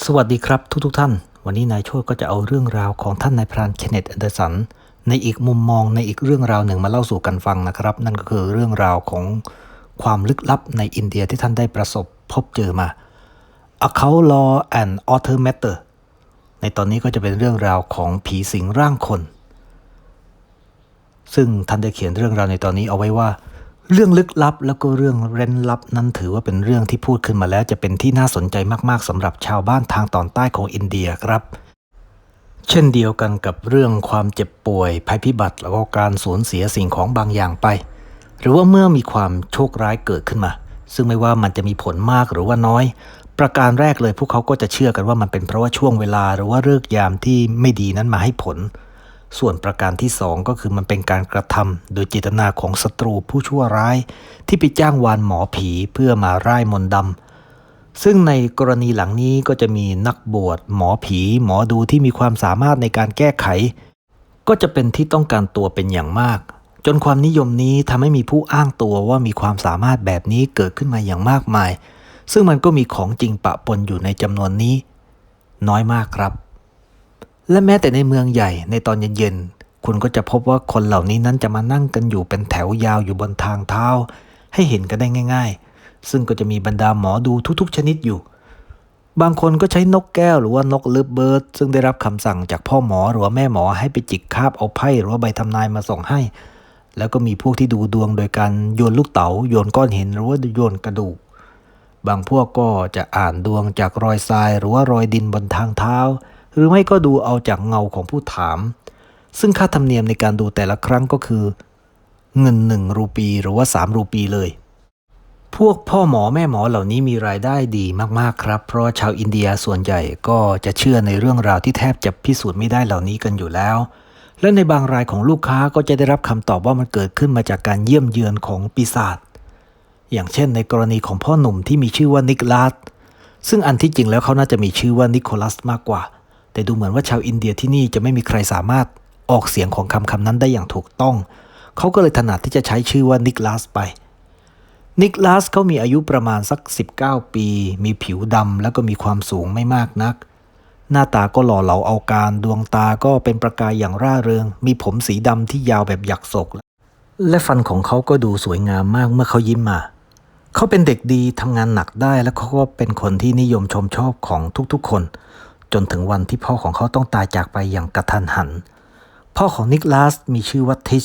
สวัสดีครับทุกทท่าน วันนี้นายโชดก็จะเอาเรื่องราวของท่านนายพรานเคนเนตแอนเดอร์สัน ในอีกมุมมองในอีกเรื่องราวหนึ่งมาเล่าสู่กันฟังนะครับ นั่นก็คือเรื่องราวของความลึกลับในอินเดียที่ท่านได้ประสบพบเจอมา A Cow Law and Author Matter ในตอนนี้ก็จะเป็นเรื่องราวของผีสิงร่างคน ซึ่งท่านได้เขียนเรื่องราวในตอนนี้เอาไว้ว่า เรื่องลึกลับแล้วก็เรื่องเร้นลับนั้นถือว่าเป็นเรื่องที่พูดขึ้นมาแล้วจะเป็นที่น่าสนใจมากๆสำหรับชาวบ้านทางตอนใต้ของอินเดียครับ เช่นเดียวกันกับเรื่องความเจ็บป่วย ภัยพิบัติแล้วก็การสูญเสียสิ่งของบางอย่างไป หรือว่าเมื่อมีความโชคร้ายเกิดขึ้นมา ซึ่งไม่ว่ามันจะมีผลมากหรือว่าน้อย ประการแรกเลยพวกเขาก็จะเชื่อกันว่ามันเป็นเพราะว่าช่วงเวลาหรือว่าเลิกยามที่ไม่ดีนั้นมาให้ผล ส่วนประการที่สองก็คือมันเป็นการกระทำโดยเจตนาของศัตรูผู้ชั่วร้าย ที่ไปจ้างวานหมอผีเพื่อมาร่ายมนต์ดำซึ่งในกรณีหลังนี้ก็จะมีนักบวชหมอผี หมอดูที่มีความสามารถในการแก้ไข ก็จะเป็นที่ต้องการตัวเป็นอย่างมาก จนความนิยมนี้ทำให้มีผู้อ้างตัวว่ามีความสามารถแบบนี้เกิดขึ้นมาอย่างมากมาย ซึ่งมันก็มีของจริงปะปนอยู่ในจำนวนนี้ น้อยมากครับ และแม้แต่ในเมืองใหญ่ในตอนเย็นๆ คุณก็จะพบว่าคนเหล่านี้นั้นจะมานั่งกันอยู่เป็นแถวยาวอยู่บนทางเท้า ให้เห็นกันได้ง่าย ๆ ซึ่งก็จะมีบรรดาหมอดูทุกๆ ชนิดอยู่ บางคนก็ใช้นกแก้วหรือว่านกเลิฟเบิร์ดซึ่งได้รับคำสั่งจากพ่อหมอหรือว่าแม่หมอให้ไปจิกคาบเอาไพ่หรือว่าใบทำนายมาส่งให้ แล้วก็มีพวกที่ดูดวงโดยการโยนลูกเต๋าโยนก้อนหินหรือว่าโยนกระดูก บางพวกก็จะอ่านดวงจากรอยทราย หรือว่ารอยดินบนทางเท้า หรือไม่ก็ดูเอาจากเงาของผู้ถาม ซึ่งค่าธรรมเนียมในการดูแต่ละครั้งก็คือ เงินหนึ่งรูปีหรือว่า 3 รูปีเลย พวกพ่อหมอแม่หมอเหล่านี้มีรายได้ดีมากๆครับ เพราะชาวอินเดียส่วนใหญ่ก็จะเชื่อในเรื่องราวที่แทบจะพิสูจน์ไม่ได้เหล่านี้กันอยู่แล้ว และในบางรายของลูกค้าก็จะได้รับคำตอบว่ามันเกิดขึ้นมาจากการเยี่ยมเยือนของปีศาจอย่างเช่นในกรณีของพ่อหนุ่มที่มีชื่อว่านิกลาสซึ่งอันที่จริงแล้วเขาน่าจะมีชื่อว่านิโคลัสมากกว่า แต่ดูเหมือนว่าชาวอินเดียที่นี่จะไม่มีใครสามารถออกเสียงของคำคำนั้นได้อย่างถูกต้อง เขาก็เลยถนัดที่จะใช้ชื่อว่านิกลาสไป นิกลาสเขามีอายุประมาณสัก 19 ปี มีผิวดำแล้วก็มีความสูงไม่มากนัก หน้าตาก็หล่อเหลาเอาการ ดวงตาก็เป็นประกายอย่างร่าเริง มีผมสีดำที่ยาวแบบหยักศก และฟันของเขาก็ดูสวยงามมากเมื่อเขายิ้มมา เขาเป็นเด็กดีทำงานหนักได้แล้วเขาก็เป็นคนที่นิยมชมชอบของทุกๆคน จนถึงวันที่พ่อของเขาต้องตายจากไปอย่างกระทันหัน พ่อของนิกลาสมีชื่อว่าทิช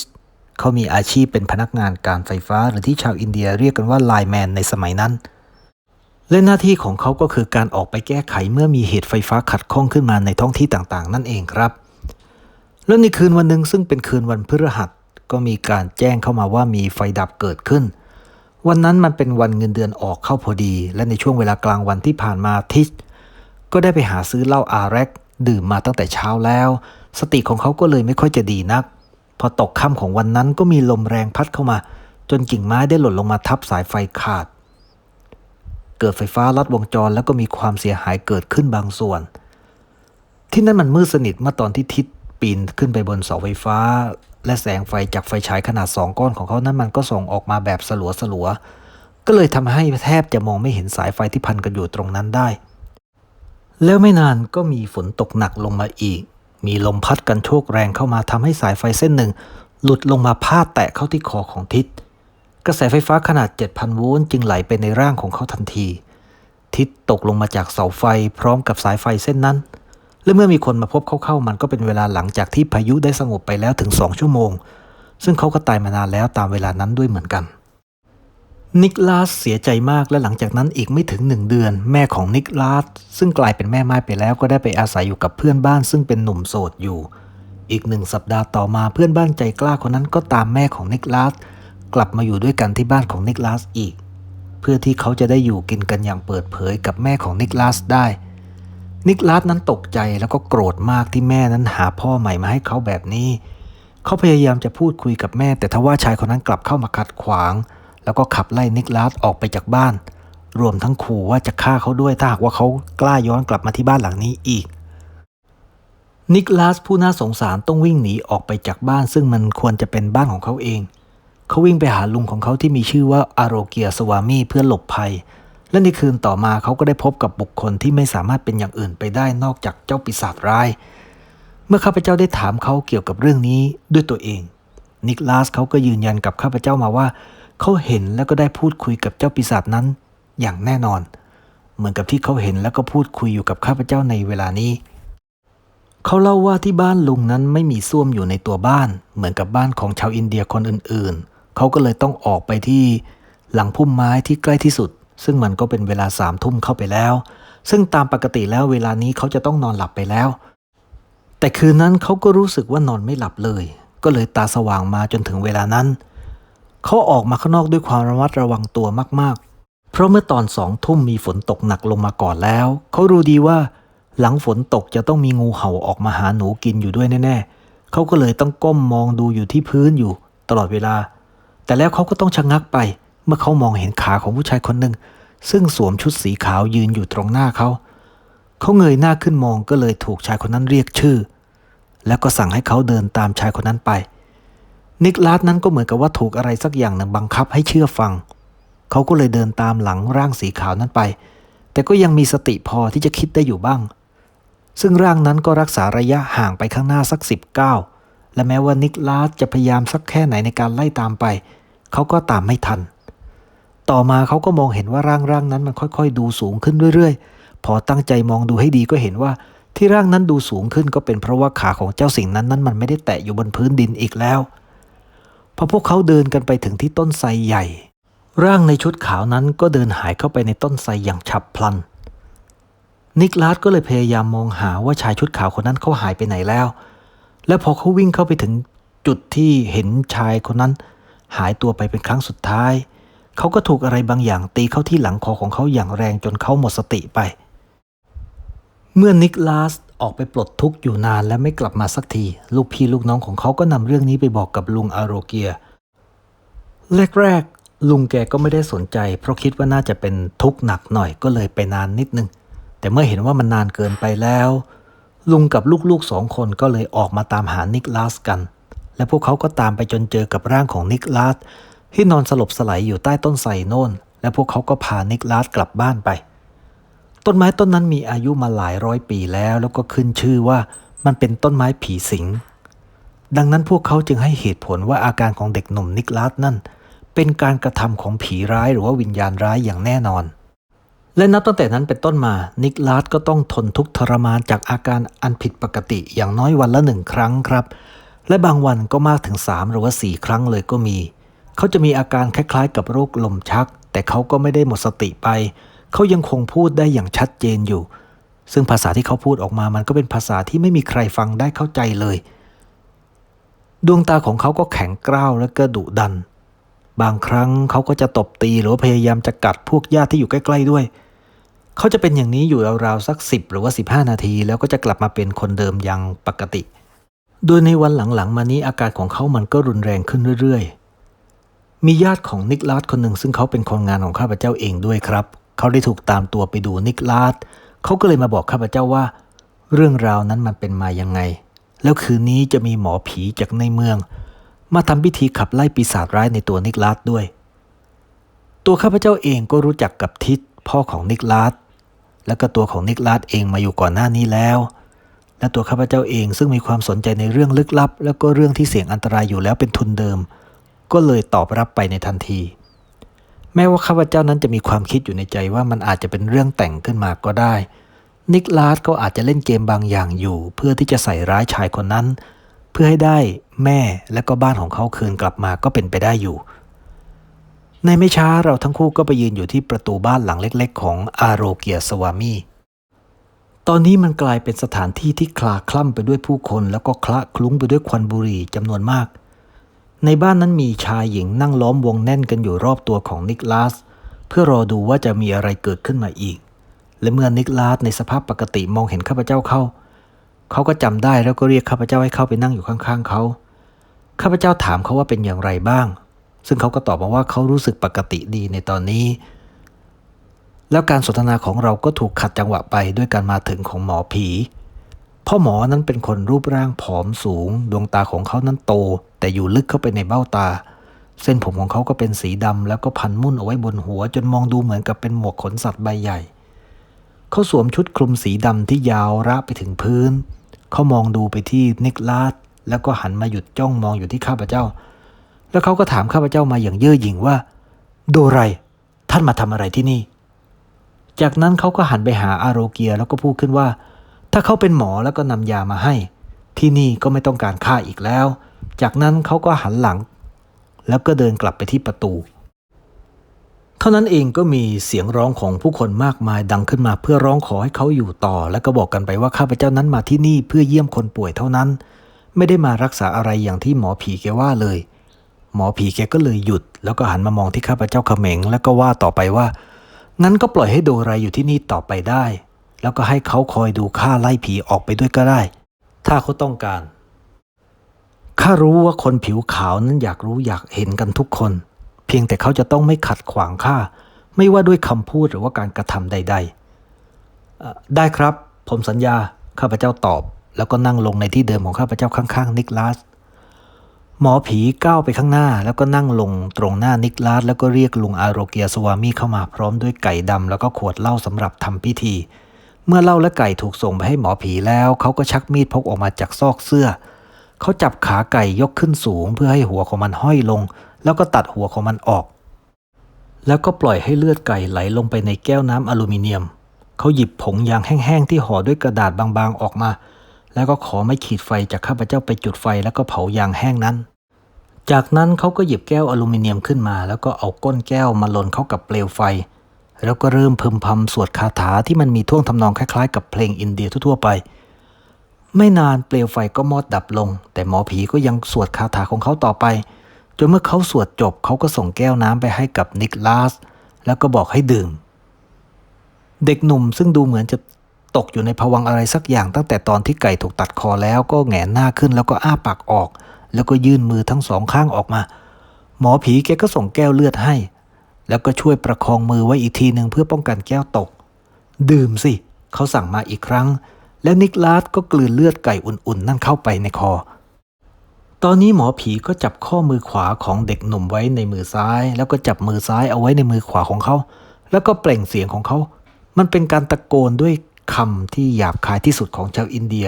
เขามีอาชีพเป็นพนักงานการไฟฟ้า หรือที่ชาวอินเดียเรียกกันว่าไลแมนในสมัยนั้น และหน้าที่ของเขาก็คือการออกไปแก้ไขเมื่อมีเหตุไฟฟ้าขัดข้องขึ้นมาในท้องที่ต่างๆ นั่นเองครับ แล้วในคืนวันหนึ่งซึ่งเป็นคืนวันพฤหัสก็มีการแจ้งเข้ามาว่ามีไฟดับเกิดขึ้น วันนั้นมันเป็นวันเงินเดือนออกเข้าพอดี และในช่วงเวลากลางวันที่ผ่านมาทิช ก็ได้ไปหาซื้อเหล้าอาแรกดื่มมาตั้งแต่เช้าแล้ว สติของเขาก็เลยไม่ค่อยจะดีนัก พอตกค่ำของวันนั้นก็มีลมแรงพัดเข้ามา จนกิ่งไม้ได้หล่นลงมาทับสายไฟขาด เกิดไฟฟ้าลัดวงจรแล้วก็มีความเสียหายเกิดขึ้นบางส่วน ที่นั่นมันมืดสนิทเมื่อตอนที่ทิศปีนขึ้นไปบนเสาไฟฟ้า และแสงไฟจากไฟฉายขนาดสองก้อนของเขานั้นมันก็ส่องออกมาแบบสลัวสลัวๆก็เลยทำให้แทบจะมองไม่เห็นสายไฟที่พันกันอยู่ตรงนั้นได้ แล้วไม่นานก็มีฝนตกหนักลงมาอีก มีลมพัดกันโชกแรงเข้ามาทำให้สายไฟเส้นหนึ่ง หลุดลงมาพาดแตะเข้าที่คอของทิศ กระแสไฟฟ้าขนาด 7,000 โวลต์จึงไหลไปในร่างของเขาทันที ทิศตกลงมาจากเสาไฟพร้อมกับสายไฟเส้นนั้น และเมื่อมีคนมาพบเขาเข้ามันก็เป็นเวลาหลังจากที่พายุได้สงบไปแล้วถึง2ชั่วโมง ซึ่งเขาก็ตายมานานแล้วตามเวลานั้นด้วยเหมือนกัน นิกลาสเสียใจมากและหลังจากนั้นอีกไม่ถึงหนึ่งเดือน แม่ของนิกลาสซึ่งกลายเป็นแม่ไม้ไปแล้วก็ได้ไปอาศัยอยู่กับเพื่อนบ้านซึ่งเป็นหนุ่มโสดอยู่ อีกหนึ่งสัปดาห์ต่อมาเพื่อนบ้านใจกล้าคนนั้นก็ตามแม่ของนิกลาสกลับมาอยู่ด้วยกันที่บ้านของนิกลาสอีก เพื่อที่เขาจะได้อยู่กินกันอย่างเปิดเผยกับแม่ของนิกลาสได้ นิกลาสนั้นตกใจแล้วก็โกรธมากที่แม่นั้นหาพ่อใหม่มาให้เขาแบบนี้ เขาพยายามจะพูดคุยกับแม่ แต่ทว่าชายคนนั้นกลับเข้ามาขัดขวาง แล้วก็ขับไล่นิกลาสออกไปจากบ้าน รวมทั้งขู่ว่าจะฆ่าเขาด้วยถ้าหากว่าเขากล้าย้อนกลับมาที่บ้านหลังนี้อีก นิกลาสผู้น่าสงสารต้องวิ่งหนีออกไปจากบ้าน ซึ่งมันควรจะเป็นบ้านของเขาเอง เขาวิ่งไปหาลุงของเขาที่มีชื่อว่าอารเกียสวามีเพื่อหลบภัย และในคืนต่อมาเขาก็ได้พบกับบุคคลที่ไม่สามารถเป็นอย่างอื่นไปได้นอกจากเจ้าปีศาจร้าย เมื่อข้าพเจ้าได้ถามเขาเกี่ยวกับเรื่องนี้ด้วยตัวเองนิกลาสเขาก็ยืนยันกับข้าพเจ้ามาว่า เขาเห็นแล้วก็ได้พูดคุยกับเจ้าปีศาจนั้น อย่างแน่นอน เหมือนกับที่เขาเห็นแล้วก็พูดคุยอยู่กับข้าพเจ้าในเวลานี้ เขาเล่าว่าที่บ้านลุงนั้นไม่มีส้วมอยู่ในตัวบ้าน เหมือนกับบ้านของชาวอินเดียคนอื่นๆ เขาก็เลยต้องออกไปที่หลังพุ่มไม้ที่ใกล้ที่สุด ซึ่งมันก็เป็นเวลาสามทุ่มเข้าไปแล้ว ซึ่งตามปกติแล้วเวลานี้เขาจะต้องนอนหลับไปแล้ว แต่คืนนั้นเขาก็รู้สึกว่านอนไม่หลับเลย ก็เลยตาสว่างมาจนถึงเวลานั้น เขาออกมาข้างนอกด้วยความระมัดระวังตัวมากๆ เพราะเมื่อตอนสองทุ่มมีฝนตกหนักลงมาก่อนแล้ว เขารู้ดีว่า หลังฝนตกจะต้องมีงูเห่าออกมาหาหนูกินอยู่ด้วยแน่ๆ เขาก็เลยต้องก้มมองดูอยู่ที่พื้นอยู่ ตลอดเวลา แต่แล้วเขาก็ต้องชะงักไป เมื่อเขามองเห็นขาของผู้ชายคนหนึ่งซึ่งสวมชุดสีขาวยืนอยู่ตรงหน้าเขา เขาเงยหน้าขึ้นมองก็เลยถูกชายคนนั้นเรียกชื่อ แล้วก็สั่งให้เขาเดินตามชายคนนั้นไป นิกลาสนั้นก็เหมือนกับว่าถูกอะไรสักอย่างหนึ่งบังคับให้เชื่อฟัง เขาก็เลยเดินตามหลังร่างสีขาวนั้นไป แต่ก็ยังมีสติพอที่จะคิดได้อยู่บ้าง ซึ่งร่างนั้นก็รักษาระยะห่างไปข้างหน้าสักสิบก้าวและแม้ว่านิกลาสจะพยายามสักแค่ไหนในการไล่ตามไป เขาก็ตามไม่ทัน ต่อมาเขาก็มองเห็นว่าร่างร่างนั้นมันค่อยๆ ดูสูงขึ้นเรื่อยๆ พอตั้งใจมองดูให้ดีก็เห็นว่าที่ร่างนั้นดูสูงขึ้นก็เป็นเพราะว่าขาของเจ้าสิ่งนั้นนั้นมันไม่ได้แตะอยู่บนพื้นดินอีกแล้ว พอพวกเขาเดินกันไปถึงที่ต้นไทรใหญ่ ร่างในชุดขาวนั้นก็เดินหายเข้าไปในต้นไทรอย่างฉับพลัน นิกลาสก็เลยพยายามมองหาว่าชายชุดขาวคนนั้นเขาหายไปไหนแล้ว และพอเขาวิ่งเข้าไปถึงจุดที่เห็นชายคนนั้น หายตัวไปเป็นครั้งสุดท้าย เขาก็ถูกอะไรบางอย่างตีเข้าที่หลังคอของเขาอย่างแรงจนเขาหมดสติไป เมื่อนิกลาส ออกไปปลดทุกข์อยู่นานและไม่กลับมาสักที ลูกพี่ลูกน้องของเขาก็นำเรื่องนี้ไปบอกกับลุงอารโรเกียแรกๆลุงแกก็ไม่ได้สนใจ เพราะคิดว่าน่าจะเป็นทุกข์หนักหน่อยก็เลยไปนานนิดนึง แต่เมื่อเห็นว่ามันนานเกินไปแล้ว ลุงกับลูกๆสองคนก็เลยออกมาตามหานิกลาสกัน และพวกเขาก็ตามไปจนเจอกับร่างของนิกลาสที่นอนสลบสลายอยู่ใต้ต้นไทรโน่น และพวกเขาก็พานิกลาสกลับบ้านไป ต้นไม้ต้นนั้นมีอายุมาหลายร้อยปีแล้ว แล้วก็ขึ้นชื่อว่ามันเป็นต้นไม้ผีสิง ดังนั้นพวกเขาจึงให้เหตุผลว่าอาการของเด็กหนุ่มนิกลาสนั่น เป็นการกระทำของผีร้ายหรือว่าวิญญาณร้ายอย่างแน่นอน และนับตั้งแต่นั้นเป็นต้นมา นิกลาสก็ต้องทนทุกข์ทรมานจากอาการอันผิดปกติอย่างน้อยวันละหนึ่งครั้งครับ และบางวันก็มากถึง 3 หรือว่า 4 ครั้งเลยก็มี เขาจะมีอาการคล้ายๆ กับโรคลมชัก แต่เขาก็ไม่ได้หมดสติไป เขายังคงพูดได้อย่างชัดเจนอยู่ ซึ่งภาษาที่เขาพูดออกมามันก็เป็นภาษาที่ไม่มีใครฟังได้เข้าใจเลย ดวงตาของเขาก็แข็งกร้าวและก็ดุดัน บางครั้งเขาก็จะตบตีหรือพยายามจะกัดพวกญาติที่อยู่ใกล้ ๆด้วย เขาจะเป็นอย่างนี้อยู่ราวๆสัก 10 หรือว่า 15 นาที แล้วก็จะกลับมาเป็นคนเดิมอย่างปกติโดยในวันหลังๆ มานี้อาการของเขามันก็รุนแรงขึ้นเรื่อยๆ มีญาติของนิกลาสคนหนึ่งซึ่งเขาเป็นคนงานของข้าพเจ้าเองด้วยครับ เขาได้ถูกตามตัวไปดูนิกลาสเขาก็เลยมาบอกข้าพเจ้าว่า เรื่องราวนั้นมันเป็นมายังไง แล้วคืนนี้จะมีหมอผีจากในเมือง มาทำพิธีขับไล่ปีศาจร้ายในตัวนิกลาสด้วย ตัวข้าพเจ้าเองก็รู้จักกับทิศพ่อของนิกลาสและก็ตัวของนิกลาสเองมาอยู่ก่อนหน้านี้แล้ว และตัวข้าพเจ้าเองซึ่งมีความสนใจในเรื่องลึกลับ แล้วก็เรื่องที่เสี่ยงอันตรายอยู่แล้วเป็นทุนเดิม ก็เลยตอบรับไปในทันที แม้ว่าข้าพเจ้านั้นจะมีความคิดอยู่ในใจว่ามันอาจจะเป็นเรื่องแต่งขึ้นมาก็ได้ นิกลาสก็อาจจะเล่นเกมบางอย่างอยู่ เพื่อที่จะใส่ร้ายชายคนนั้น เพื่อให้ได้แม่และก็บ้านของเขาคืนกลับมาก็เป็นไปได้อยู่ ในไม่ช้าเราทั้งคู่ก็ไปยืนอยู่ที่ประตูบ้านหลังเล็ก ๆ ของอาโรเกียสวามีตอนนี้มันกลายเป็นสถานที่ที่คลาคล่ำไปด้วยผู้คน แล้วก็คละคลุ้งไปด้วยควันบุหรี่จำนวนมาก ในบ้านนั้นมีชายหญิงนั่งล้อมวงแน่นกันอยู่รอบตัวของนิกลาส เพื่อรอดูว่าจะมีอะไรเกิดขึ้นมาอีก และเมื่อนิกลาสในสภาพปกติมองเห็นข้าพเจ้าเข้า เขาก็จำได้แล้วก็เรียกข้าพเจ้าให้เข้าไปนั่งอยู่ข้างๆเขา ข้าพเจ้าถามเขาว่าเป็นอย่างไรบ้าง ซึ่งเขาก็ตอบมาว่าเขารู้สึกปกติดีในตอนนี้ แล้วการสนทนาของเราก็ถูกขัดจังหวะไปด้วยการมาถึงของหมอผี พ่อหมอนั้นเป็นคนรูปร่างผอมสูง ดวงตาของเขานั้นโต แต่อยู่ลึกเข้าไปในเบ้าตา เส้นผมของเขาก็เป็นสีดำแล้วก็พันมุ่นเอาไว้บนหัว จนมองดูเหมือนกับเป็นหมวกขนสัตว์ใบใหญ่ เขาสวมชุดคลุมสีดำที่ยาวระไปถึงพื้น เขามองดูไปที่นิกลาสแล้วก็หันมาหยุดจ้องมองอยู่ที่ข้าพเจ้า แล้วเขาก็ถามข้าพเจ้ามาอย่างเย่อหยิ่งว่า โดไร ท่านมาทำอะไรที่นี่ จากนั้นเขาก็หันไปหาอาโรเกียแล้วก็พูดขึ้นว่า ถ้าเขาเป็นหมอแล้วก็นำยามาให้ ที่นี่ก็ไม่ต้องการค่าอีกแล้ว จากนั้นเขาก็หันหลัง แล้วก็เดินกลับไปที่ประตู เท่านั้นเองก็มีเสียงร้องของผู้คนมากมายดังขึ้นมาเพื่อร้องขอให้เขาอยู่ต่อ แล้วก็บอกกันไปว่าข้าพเจ้านั้นมาที่นี่เพื่อเยี่ยมคนป่วยเท่านั้น ไม่ได้มารักษาอะไรอย่างที่หมอผีแกว่าเลย หมอผีแกก็เลยหยุด แล้วก็หันมามองที่ข้าพเจ้าเขม็งแล้วก็ว่าต่อไปว่างั้นก็ปล่อยให้โดไรอยู่ที่นี่ต่อไปได้ แล้วก็ให้เขาคอยดูข้าไล่ผีออกไปด้วยก็ได้ ถ้าเขาต้องการข้ารู้ว่าคนผิวขาวนั้นอยากรู้อยากเห็นกันทุกคน เพียงแต่เขาจะต้องไม่ขัดขวางข้าไม่ว่าด้วยคำพูดหรือว่าการกระทำใด ๆ ได้ครับ ผมสัญญาข้าพเจ้าตอบ แล้วก็นั่งลงในที่เดิมของข้าพเจ้าข้างๆนิกลาสหมอผีก้าวไปข้างหน้า แล้วก็นั่งลงตรงหน้านิกลาสแล้วก็เรียกลุงอาโรเกียสวามีเข้ามาพร้อมด้วยไก่ดำแล้วก็ขวดเหล้าสำหรับทำพิธี เมื่อเล้าและไก่ถูกส่งไปให้หมอผีแล้ว เขาก็ชักมีดพกออกมาจากซอกเสื้อ เขาจับขาไก่ยกขึ้นสูง เพื่อให้หัวของมันห้อยลง แล้วก็ตัดหัวของมันออก แล้วก็ปล่อยให้เลือดไก่ไหลลงไปในแก้วน้ำอลูมิเนียม เขาหยิบผงยางแห้งๆที่ห่อด้วยกระดาษบางๆออกมา แล้วก็ขอไม่ขีดไฟจากข้าพเจ้าไปจุดไฟแล้วก็เผายางแห้งนั้น จากนั้นเขาก็หยิบแก้วอลูมิเนียมขึ้นมา แล้วก็เอาก้นแก้วมาลนเข้ากับเปลวไฟ แล้วก็เริ่มพึมพำสวดคาถาที่มันมีท่วงทำนองคล้ายๆ กับเพลงอินเดียทั่วๆไป ไม่นานเปลวไฟก็มอดดับลง แต่หมอผีก็ยังสวดคาถาของเขาต่อไป จนเมื่อเขาสวดจบเขาก็ส่งแก้วน้ำไปให้กับนิกลาส แล้วก็บอกให้ดื่ม เด็กหนุ่มซึ่งดูเหมือนจะตกอยู่ในภวังอะไรสักอย่างตั้งแต่ตอนที่ไก่ถูกตัดคอแล้วก็แหงนหน้าขึ้นแล้วก็อ้าปากออก แล้วก็ยื่นมือทั้งสองข้างออกมา หมอผีแกก็ส่งแก้วเลือดให้ แล้วก็ช่วยประคองมือไว้อีกทีหนึ่งเพื่อป้องกันแก้วตก ดื่มสิ เขาสั่งมาอีกครั้ง และนิกลาสก็กลืนเลือดไก่อุ่นๆ นั่นเข้าไปในคอ ตอนนี้หมอผีก็จับข้อมือขวาของเด็กหนุ่มไว้ในมือซ้าย แล้วก็จับมือซ้ายเอาไว้ในมือขวาของเขา แล้วก็เปล่งเสียงของเขา มันเป็นการตะโกนด้วยคำที่หยาบคายที่สุดของชาวอินเดีย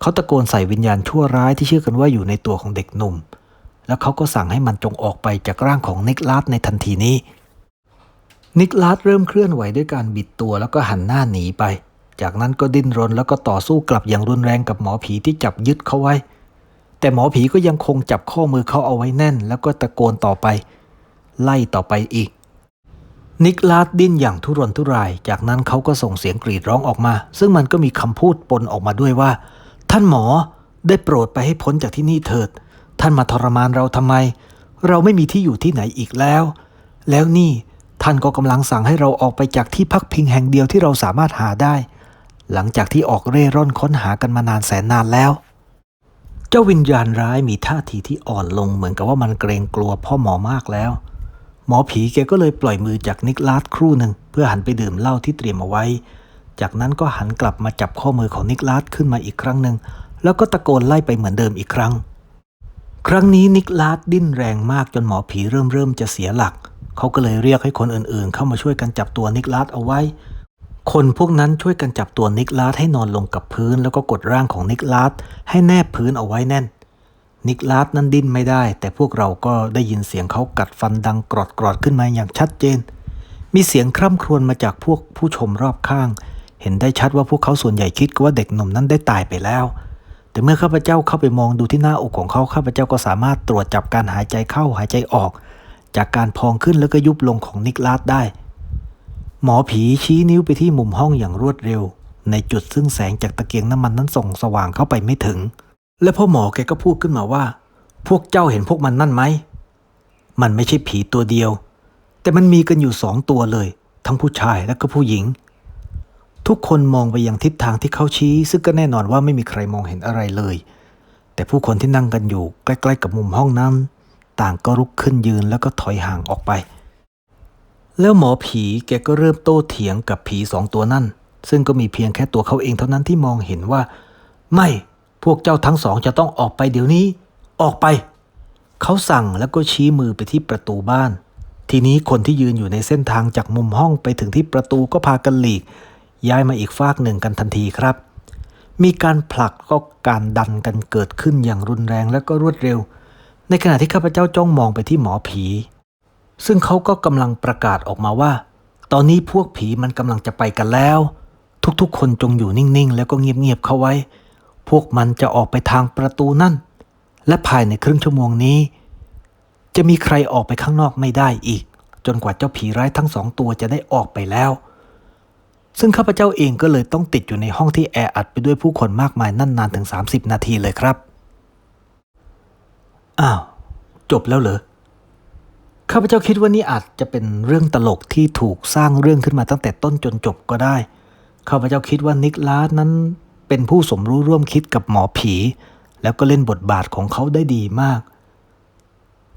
เขาตะโกนใส่วิญญาณชั่วร้ายที่เชื่อกันว่าอยู่ในตัวของเด็กหนุ่ม แล้วเขาก็สั่งให้มันจงออกไปจากร่างของนิกลาสในทันทีนี้ นิกลาสเริ่มเคลื่อนไหวด้วยการบิดตัวแล้วก็หันหน้าหนีไป จากนั้นก็ดิ้นรนแล้วก็ต่อสู้กลับอย่างรุนแรงกับหมอผีที่จับยึดเขาไว้ แต่หมอผีก็ยังคงจับข้อมือเขาเอาไว้แน่น แล้วก็ตะโกนต่อไป ไล่ต่อไปอีก นิกลาสดิ้นอย่างทุรนทุราย จากนั้นเขาก็ส่งเสียงกรีดร้องออกมา ซึ่งมันก็มีคำพูดปนออกมาด้วยว่า ท่านหมอได้โปรดไปให้พ้นจากที่นี่เถิด ท่านมาทรมานเราทำไม เราไม่มีที่อยู่ที่ไหนอีกแล้ว แล้วนี่ท่านก็กำลังสั่งให้เราออกไปจากที่พักพิงแห่งเดียวที่เราสามารถหาได้ หลังจากที่ออกเร่ร่อนค้นหากันมานานแสนนานแล้ว เจ้าวิญญาณร้ายมีท่าทีที่อ่อนลงเหมือนกับว่ามันเกรงกลัวพ่อหมอมากแล้ว หมอผีแกก็เลยปล่อยมือจากนิกลาสครู่หนึ่งเพื่อหันไปดื่มเหล้าที่เตรียมเอาไว้ จากนั้นก็หันกลับมาจับข้อมือของนิกลาสขึ้นมาอีกครั้งหนึ่งแล้วก็ตะโกนไล่ไปเหมือนเดิมอีกครั้ง ครั้งนี้นิกลาสดิ้นแรงมากจนหมอผีเริ่มเริ่มจะเสียหลัก เขาก็เลยเรียกให้คนอื่นๆ เข้ามาช่วยกันจับตัวนิกลาสเอาไว้ คนพวกนั้นช่วยกันจับตัวนิกลาสให้นอนลงกับพื้น แล้วก็กดร่างของนิกลาสให้แนบพื้นเอาไว้แน่น นิกลาสนั้นดิ้นไม่ได้ แต่พวกเราก็ได้ยินเสียงเขากัดฟันดังกรอดกรอดๆขึ้นมาอย่างชัดเจน มีเสียงคร่ำครวญมาจากพวกผู้ชมรอบข้าง เห็นได้ชัดว่าพวกเขาส่วนใหญ่คิดว่าเด็กหนุ่มนั้นได้ตายไปแล้ว แต่เมื่อข้าพเจ้าเข้าไปมองดูที่หน้าอกของเขาข้าพเจ้าก็สามารถตรวจจับการหายใจเข้าหายใจออก จากการพองขึ้นแล้วก็ยุบลงของนิกลาสได้ หมอผีชี้นิ้วไปที่มุมห้องอย่างรวดเร็ว ในจุดซึ่งแสงจากตะเกียงน้ำมันนั้นส่องสว่างเข้าไปไม่ถึง และพ่อหมอแกก็พูดขึ้นมาว่า พวกเจ้าเห็นพวกมันนั่นไหมมันไม่ใช่ผีตัวเดียว แต่มันมีกันอยู่สองตัวเลย ทั้งผู้ชายและก็ผู้หญิง ทุกคนมองไปยังทิศทางที่เขาชี้ ซึ่งก็แน่นอนว่าไม่มีใครมองเห็นอะไรเลย แต่ผู้คนที่นั่งกันอยู่ใกล้ๆกับมุมห้องนั้น ต่างก็ลุกขึ้นยืนแล้วก็ถอยห่างออกไป แล้วหมอผีแกก็เริ่มโต้เถียงกับผีสองตัวนั่น ซึ่งก็มีเพียงแค่ตัวเขาเองเท่านั้นที่มองเห็นว่า ไม่พวกเจ้าทั้งสองจะต้องออกไปเดี๋ยวนี้ ออกไป เขาสั่งแล้วก็ชี้มือไปที่ประตูบ้าน ทีนี้คนที่ยืนอยู่ในเส้นทางจากมุมห้องไปถึงที่ประตูก็พากันหลีก ย้ายมาอีกฟากหนึ่งกันทันทีครับ มีการผลักก็การดันกันเกิดขึ้นอย่างรุนแรงและก็รวดเร็ว ในขณะที่ข้าพเจ้าจ้องมองไปที่หมอผี ซึ่งเขาก็กำลังประกาศออกมาว่า ตอนนี้พวกผีมันกำลังจะไปกันแล้ว ทุกๆ คนจงอยู่นิ่งๆ แล้วก็เงียบๆเข้าไว้ พวกมันจะออกไปทางประตูนั่น และภายในครึ่งชั่วโมงนี้ จะมีใครออกไปข้างนอกไม่ได้อีก จนกว่าเจ้าผีร้ายทั้งสองตัวจะได้ออกไปแล้ว ซึ่งข้าพเจ้าเองก็เลยต้องติดอยู่ในห้องที่แออัดไปด้วยผู้คนมากมายนั่นนานถึง 30 นาทีเลยครับ อ้าว จบแล้วเหรอ ข้าพเจ้าคิดว่านี่อาจจะเป็นเรื่องตลกที่ถูกสร้างเรื่องขึ้นมาตั้งแต่ต้นจนจบก็ได้ ข้าพเจ้าคิดว่านิกลาสนั้นเป็นผู้สมรู้ร่วมคิดกับหมอผี แล้วก็เล่นบทบาทของเขาได้ดีมาก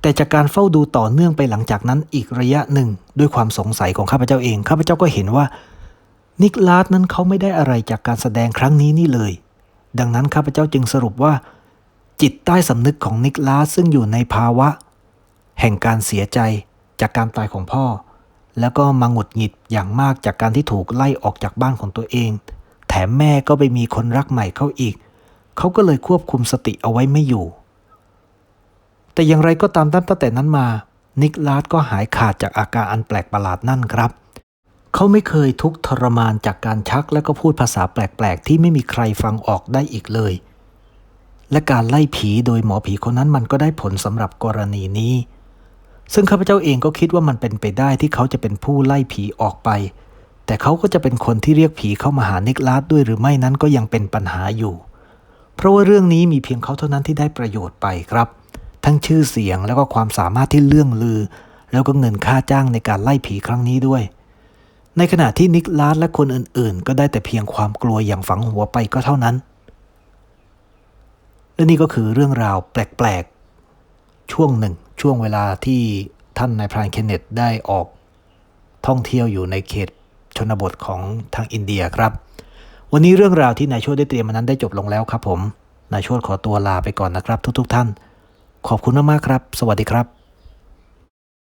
แต่จากการเฝ้าดูต่อเนื่องไปหลังจากนั้นอีกระยะหนึ่ง ด้วยความสงสัยของข้าพเจ้าเอง ข้าพเจ้าก็เห็นว่า นิกลาสนั้นเขาไม่ได้อะไรจากการแสดงครั้งนี้นี่เลย ดังนั้นข้าพเจ้าจึงสรุปว่า จิตใต้สำนึกของนิกลาสซึ่งอยู่ในภาวะ แห่งการเสียใจจากการตายของพ่อ แล้วก็มาหงุดหงิดอย่างมากจากการที่ถูกไล่ออกจากบ้านของตัวเอง แถมแม่ก็ไปมีคนรักใหม่เข้าอีก เขาก็เลยควบคุมสติเอาไว้ไม่อยู่ แต่อย่างไรก็ตามตั้งแต่นั้นมา นิกลาสก็หายขาดจากอาการอันแปลกประหลาดนั่นครับ เขาไม่เคยทุกข์ทรมานจากการชักและก็พูดภาษาแปลกๆ ที่ไม่มีใครฟังออกได้อีกเลย และการไล่ผีโดยหมอผีคนนั้นมันก็ได้ผลสำหรับกรณีนี้ ซึ่งข้าพเจ้าเองก็คิดว่ามันเป็นไปได้ที่เขาจะเป็นผู้ไล่ผีออกไป แต่เขาก็จะเป็นคนที่เรียกผีเข้ามาหานิกลาสด้วยหรือไม่นั้นก็ยังเป็นปัญหาอยู่ เพราะว่าเรื่องนี้มีเพียงเขาเท่านั้นที่ได้ประโยชน์ไปครับ ทั้งชื่อเสียงแล้วก็ความสามารถที่เลื่องลือ แล้วก็เงินค่าจ้างในการไล่ผีครั้งนี้ด้วย ในขณะที่นิกลาสและคนอื่นๆ ก็ได้แต่เพียงความกลัวอย่างฝังหัวไปก็เท่านั้น และนี่ก็คือเรื่องราวแปลกๆ ช่วงหนึ่งช่วงเวลาที่ท่านนายพรานเคนเนตได้ออก ท่องเที่ยวอยู่ในเขตชนบทของทางอินเดียครับ วันนี้เรื่องราวที่นายโชดได้เตรียมมานั้นได้จบลงแล้วครับผมนายโชดขอตัวลาไปก่อนนะครับ ทุกๆทท่าน ขอบคุณมากๆครับ สวัสดีครับ